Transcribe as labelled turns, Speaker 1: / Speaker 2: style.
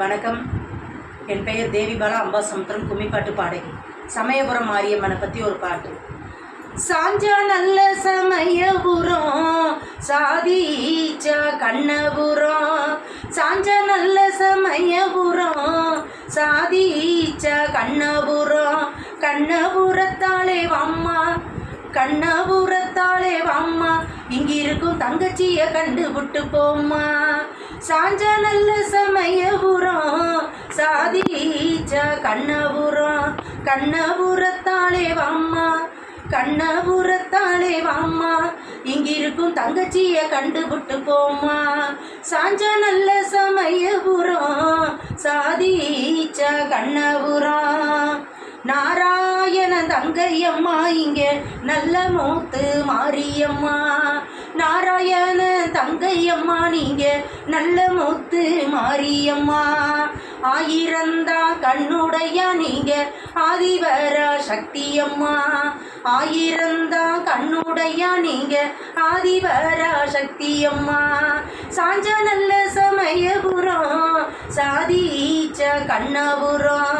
Speaker 1: வணக்கம். என் பெயர் தேவிபாலா அம்பாசமுத்திரம் கும்மிப்பாட்டு பாடகி. சமயபுரம் மாரியம்மனை பற்றி ஒரு பாட்டு. சாஞ்சா நல்ல சமயபுரம் சாதீச்ச கண்ணபுரம். சாஞ்ச நல்ல சமயபுரம் சாதீச்ச கண்ணபுரம். கண்ணபுரத்தாலே வாம்மா கண்ணபுரத்தாலே வாம்மா. இங்கிருக்கும் தங்கச்சிய கண்டுபிட்டு போம்மா. சாஞ்ச நல்ல சமய சாதீச்ச கண்ணபுரம் கண்ணபுரத்தாலே வாம்மா கண்ணபுரத்தாலே வாம்மா. இங்கிருக்கும் தங்கச்சிய கண்டுபிட்டு போம்மா. சாஞ்ச நல்ல சமயபுரம் சாதீச்ச கண்ணபுரம் நாராயண தங்கையம்மா இங்க நல்ல மூத்து மாரியம்மா. நாராயண தங்கையம்மா நீங்க நல்ல மூத்து மாரியம்மா. ஆயிரந்தா கண்ணுடைய நீங்க ஆதிவர சக்தியம்மா. ஆயிரந்தா கண்ணுடைய நீங்க ஆதிவர சக்தியம்மா. சாஞ்ச நல்ல சமயபுரம் சாதீச்ச கண்ணபுரம்.